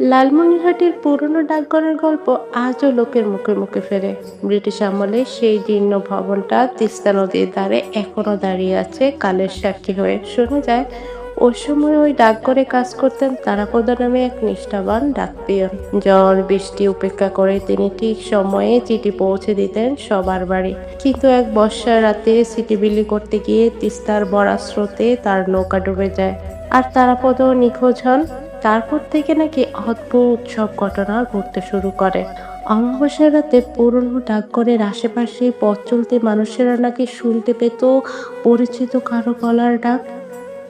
লালমনিরহাটের পুরনো ডাকঘরের গল্প আজও লোকের মুখে মুখে ফেরে। ব্রিটিশ আমলে সেই জীর্ণ ভবনটা তিস্তা নদীর ধারে এখনও দাঁড়িয়ে আছে কালের সাক্ষী হয়ে। শোনা যায়, ওই সময় ওই ডাকঘরে কাজ করতেন তারাপদ নামে এক নিষ্ঠাবান ডাকপিয়ন ঝড়, বৃষ্টি উপেক্ষা করে তিনি ঠিক সময়ে চিঠি পৌঁছে দিতেন সবার বাড়ি। কিন্তু এক বর্ষার রাতে চিঠি বিলি করতে গিয়ে তিস্তার বড়া স্রোতে তার নৌকা ডুবে যায়। আর তারাপদ নিখোঁজ হন। তারপর থেকে নাকি অদ্ভুত সব ঘটনা ঘটতে শুরু করে। অমাবস্যার রাতে পুরনো ডাকঘরের আশেপাশে পথ চলতে মানুষেরা নাকি শুনতে পেত পরিচিত কারও গলার ডাক।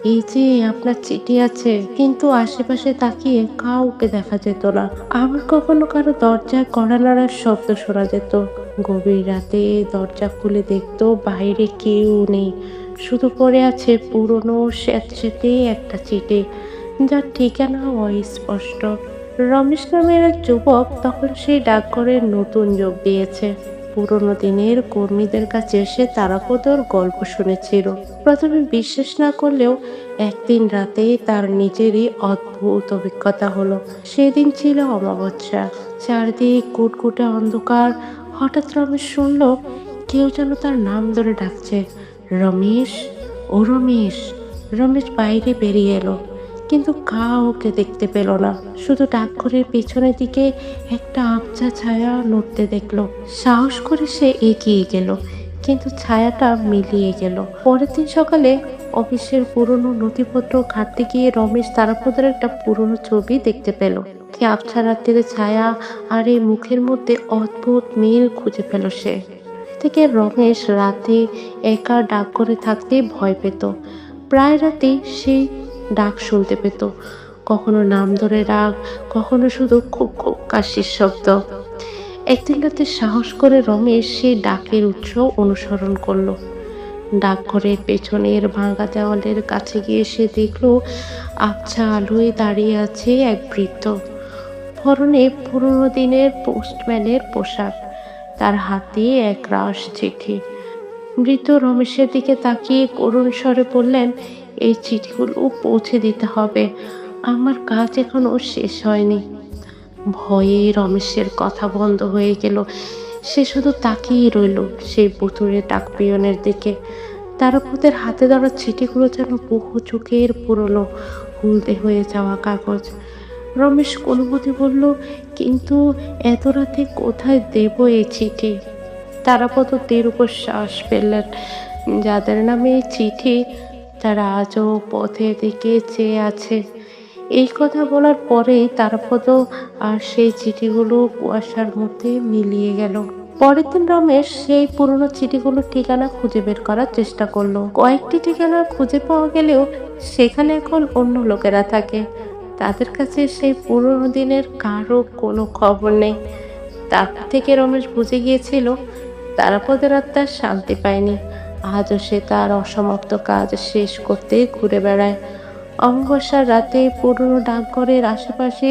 এই যে, আপনার চিঠি আছে, কিন্তু আশেপাশে তাকিয়ে কাউকে দেখা যেত না। আবার কখনো কারও দরজায় কড়া নাড়ার শব্দ শোনা যেত। গভীর রাতে দরজা খুলে দেখতো বাইরে কেউ নেই। শুধু পড়ে আছে পুরনো স্যাঁতস্যাঁতে একটা চিঠি। যার ঠিকানা অস্পষ্ট রমেশ নামের এক যুবক তখন সেই ডাকঘরের নতুন যোগ দিয়েছে। পুরনো দিনের কর্মীদের কাছে এসে তারাপদর গল্প শুনেছিল। প্রথমে বিশ্বাস না করলেও একদিন রাতে তার নিজেরই অদ্ভুত অভিজ্ঞতা হলো। সেদিন ছিল অমাবস্যা। চারদিক কুটকুটে অন্ধকার। হঠাৎ রমেশ শুনল, কেউ যেন তার নাম ধরে ডাকছে। রমেশ? ও রমেশ। রমেশ বাইরে বেরিয়ে এলো। কিন্তু কাউকে দেখতে পেল না। শুধু ডাকঘরের পেছনের দিকে একটা আবজা ছায়া নড়তে দেখল। সাহস করে সে এগিয়ে গেল, কিন্তু ছায়াটা মিলিয়ে গেল। পরের দিন সকালে অফিসের পুরনো নথিপত্র ঘাটতে গিয়ে রমেশ তারাপদের একটা পুরনো ছবি দেখতে পেল। কি আবছা রাত্রির ছায়া আর এই মুখের মধ্যে অদ্ভুত মিল খুঁজে পেল সে। থেকে রমেশ রাতে একা ডাক করে থাকতে ভয় পেত। প্রায় রাতে সেই ডাক শুনতে পেত। কখনো নাম ধরে ডাক কখনো শুধু খুব খুব কাশির শব্দ। একদিন রাতে সাহস করে রমেশ সেই ডাকের উৎস অনুসরণ করল। ডাকঘরের পেছনের ভাঙা দেওয়ালের কাছে গিয়ে সে দেখল, আবছা আলোয় দাঁড়িয়ে আছে এক বৃদ্ধ। পরনে পুরনো দিনের পোস্টম্যানের পোশাক। তার হাতে এক রাস চিঠি। মৃত রমেশের দিকে তাকিয়ে করুণ স্বরে বললেন, এই চিঠিগুলো পৌঁছে দিতে হবে। আমার কাজ এখনও শেষ হয়নি। ভয়ে রমেশের কথা বন্ধ হয়ে গেল। সে শুধু তাকিয়ে রইল সেই বুতুরে ডাকপিয়নের দিকে। তারাপদের হাতে ধরা চিঠিগুলো যেন বহু চোখের পুরনো, হুলদে হয়ে যাওয়া কাগজ। রমেশ অনুভূতি বলল, কিন্তু এত রাতে কোথায় দেব এই চিঠি? তারাপদ তীর উপর শ্বাস ফেললেন। যাদের নামে চিঠি, তারা আজও পথের দিকে চেয়ে আছে। এই কথা বলার পরেই তারাপদ আর সেই চিঠিগুলো কুয়াশার মধ্যে মিলিয়ে গেল। পরের দিন রমেশ সেই পুরনো চিঠিগুলোর ঠিকানা খুঁজে বের করার চেষ্টা করল। কয়েকটি ঠিকানা খুঁজে পাওয়া গেলেও সেখানে এখন অন্য লোকেরা থাকে। তাদের কাছে সেই পুরনো দিনের কারও কোনো খবর নেই। তার থেকে রমেশ বুঝে গিয়েছিল তারাপদের আত্মার শান্তি পায়নি। আজও সে তার অসমাপ্ত কাজ শেষ করতে ঘুরে বেড়ায়। অমাবস্যার রাতে পুরনো ডাকঘরের আশেপাশে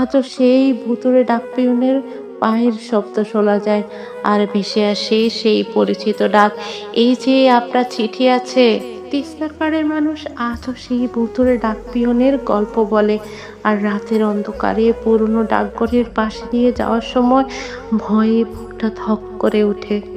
আজও সেই ভুতুরে ডাকপিয়নের পায়ের শব্দ শোনা যায়। আর ভেসে আসে সেই পরিচিত ডাক, এই যে, আপনার চিঠি আছে? তিস্তার পাড়ের মানুষ আজও সেই ভুতুরে ডাকপিয়নের গল্প বলে। আর রাতের অন্ধকারে পুরনো ডাকঘরের পাশে দিয়ে যাওয়ার সময় ভয়ে বুকটা ধক করে ওঠে।